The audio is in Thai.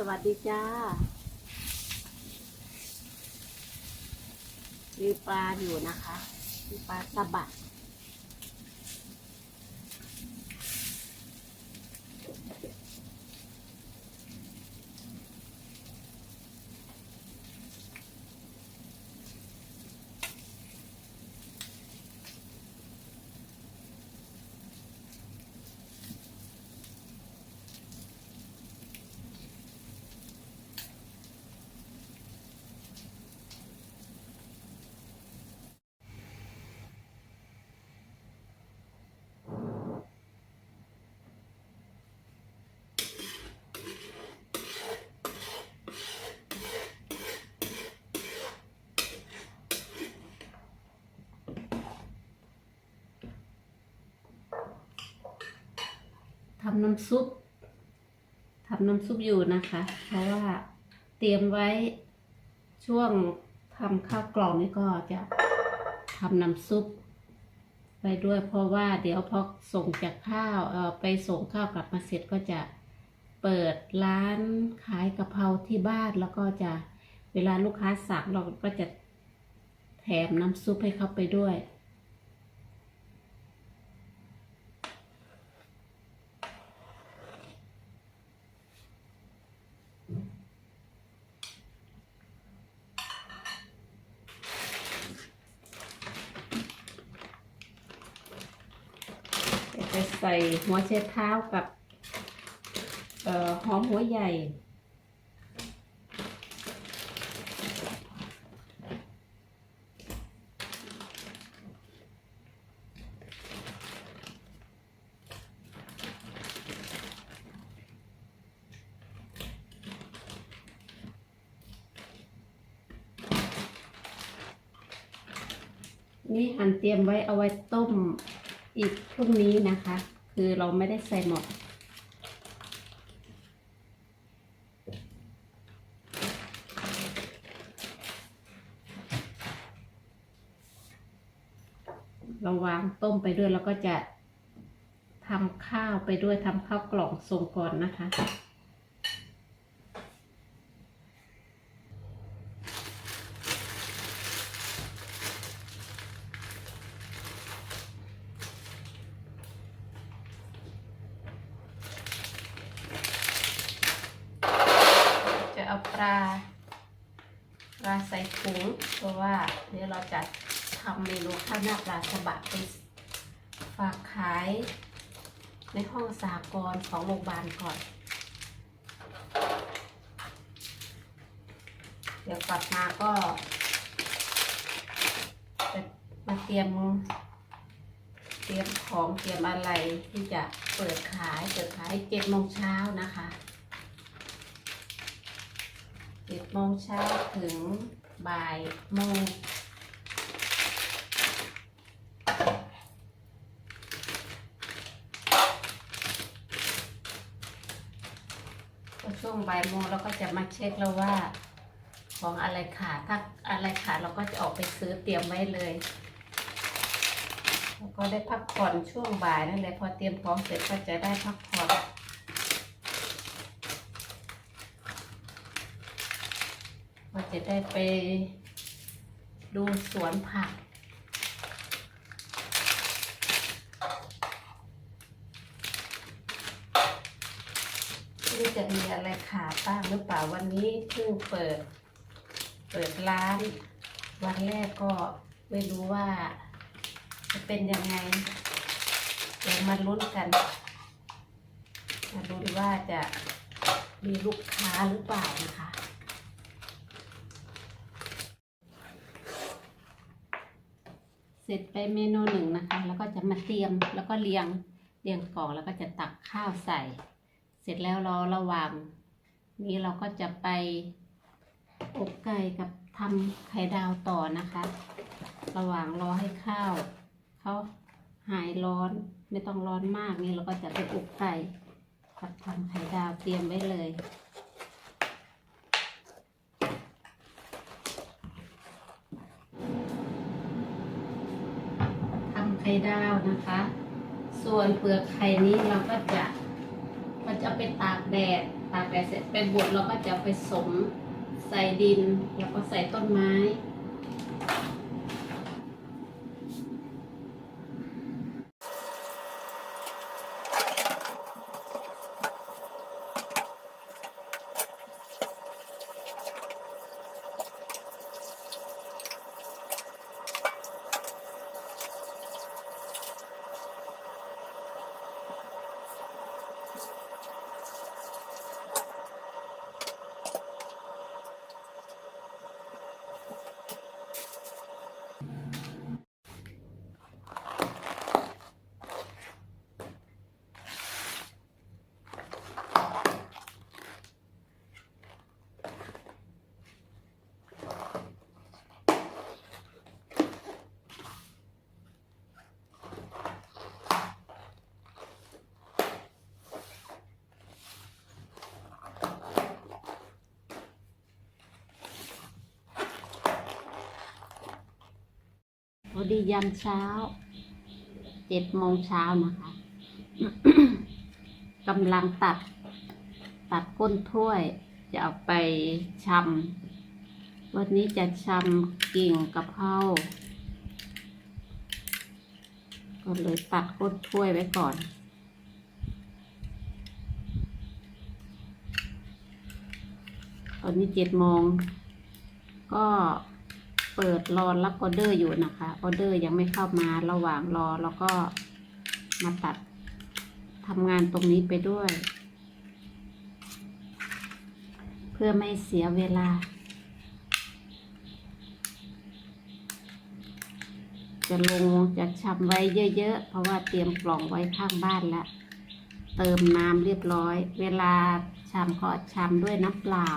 สวัสดีจ้ามีปลาอยู่นะคะมีปลาสะบัด ทำน้ำซุปทำน้ำซุปอยู่นะคะ เพราะว่าเตรียมไว้ช่วงทำข้าวกล่องนี่ก็จะทำน้ำซุปไปด้วยเพราะว่าเดี๋ยวพอส่งจากข้าวเออไปส่งข้าวกลับมาเสร็จก็จะเปิดร้านขายกะเพราที่บ้านแล้วก็จะเวลาลูกค้าสั่งเราก็จะแถมน้ำซุปให้เขาไปด้วย ไปใส่หัวเช็ดเท้ากับออหอมหัวใหญ่นี่หั่นเตรียมไว้เอาไว้ต้มอีกพรุ่งนี้นะคะ คือเราไม่ได้ใส่หมดเราวางต้มไปด้วยแล้วก็จะทำข้าวไปด้วยทำข้าวกล่องทรงก่อนนะคะเอาปลาปลาใส่ถุงเพราะว่าเดี๋ยวเราจะทำเมนูข้าวหน้าปลาสบัดไปฝากขายในห้องสากรของโรงพยาบาลก่อน เดี๋ยวกลับมาก็จะมาเตรียม เตรียมของเตรียมอะไรที่จะเปิดขายเปิดขายเจ็ดโมงเช้านะคะเจ็ดโมงเช้าถึง บ่ายโมงช่วงบ่ายโมงเราก็จะมาเช็คแล้วว่า ของอะไรขาดถ้าอะไรขาดเราก็จะออกไปซื้อเตรียมไว้เลยแล้วก็ได้พักผ่อนช่วงบ่ายนั่นแหละพอเตรียมของเสร็จก็จะได้พักผ่อน ก็จะได้ไปดูสวนผักที่จะมีอะไรขาดบ้างหรือเปล่าวันนี้เพิ่งเปิด เปิดร้าน วันแรกก็ไม่รู้ว่า จะเป็นยังไงเดี๋ยวมาลุ้นกันมาลุ้นว่าจะมีลูกค้าหรือเปล่านะคะ เสร็จไปเมนูหนึ่งนะคะ แล้วก็จะมาเตรียมแล้วก็เรียงเรียงกล่องแล้วก็จะตักข้าวใส่ เสร็จแล้วเราระหว่างนี้เราก็จะไปอบไก่กับทำไข่ดาวต่อนะคะ ระหว่างรอให้ข้าวเขาหายร้อนไม่ต้องร้อนมากนี่เราก็จะไปอบไก่กับทำไข่ดาวเตรียมไว้เลย ทำไข่ ดาวนะคะ ส่วนเปลือกไข่นี้เราก็จะมันจะไปตากแดด ตากแดดเสร็จไปบดเราก็จะไปสมใส่ดิน แล้วก็ใส่ต้นไม้ อดียันเช้า เจ็ดโมงเช้านะคะกำลังตัด ตัดก้นถ้วย จะเอาไปชำวันนี้จะชำกิ่งกะเพราก็เลยตัดก้นถ้วยไว้ก่อนตอนนี้เจ็ดโมงก็ เปิดรอรับออเดอร์อยู่นะคะออเดอร์ยังไม่เข้ามาระหว่างรอแล้วก็มาตัดทำงานตรงนี้ไปด้วย เพื่อไม่เสียเวลา จะลงจะชำไว้เยอะๆ เพราะว่าเตรียมกล่องไว้ข้างบ้านแล้ว เติมน้ำเรียบร้อย เวลาชำก็ชำด้วยน้ำเปล่า